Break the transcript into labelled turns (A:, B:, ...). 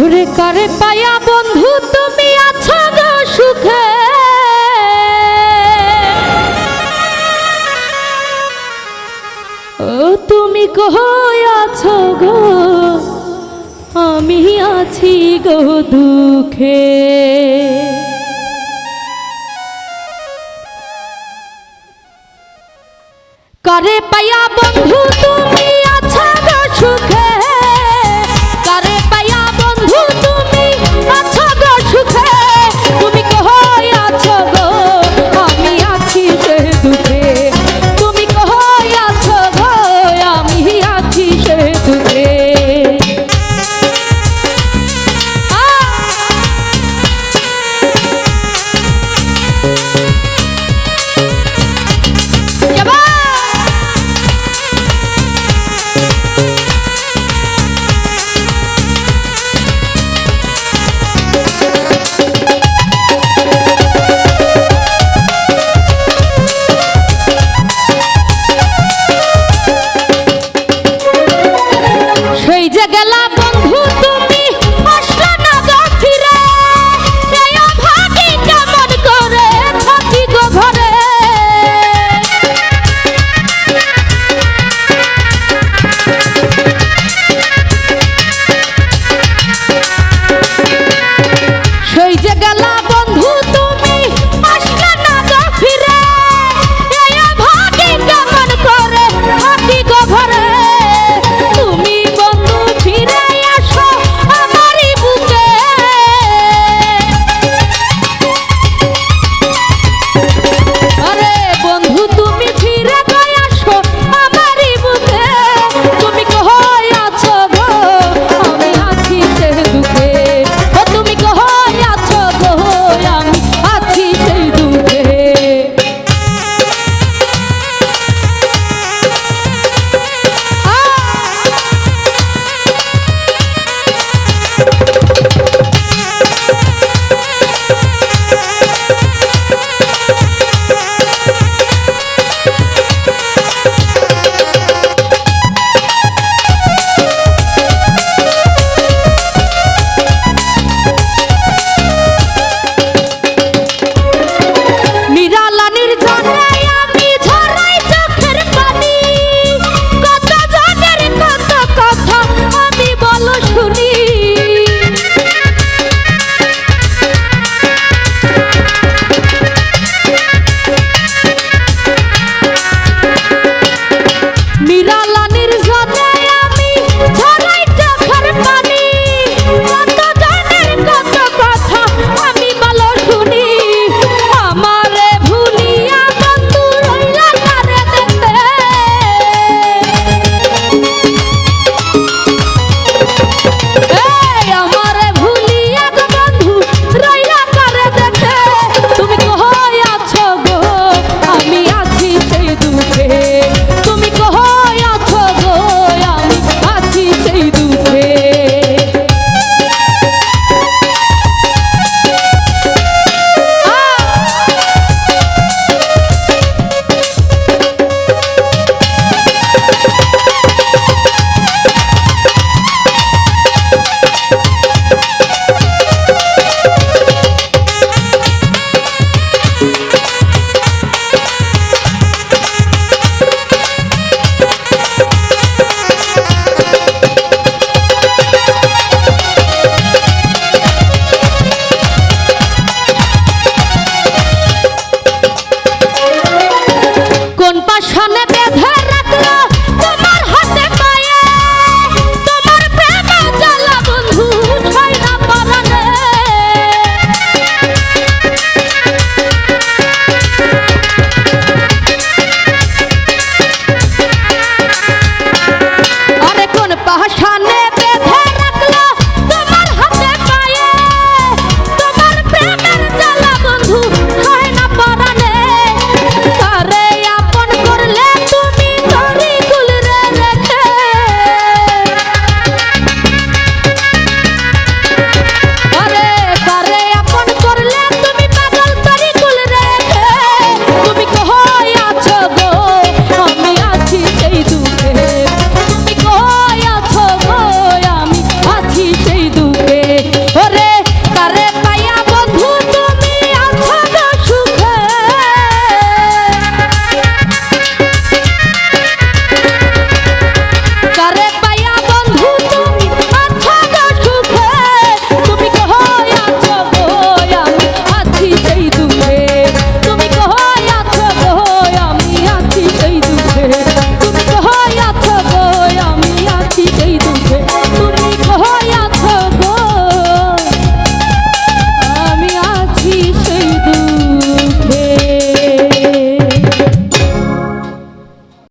A: ওরে করে পায়া বন্ধু, তুমি আছো গো সুখে। ও তুমি কই আছো গো? আমি আছি গো দুঃখে। করে পায়া বন্ধু, তুমি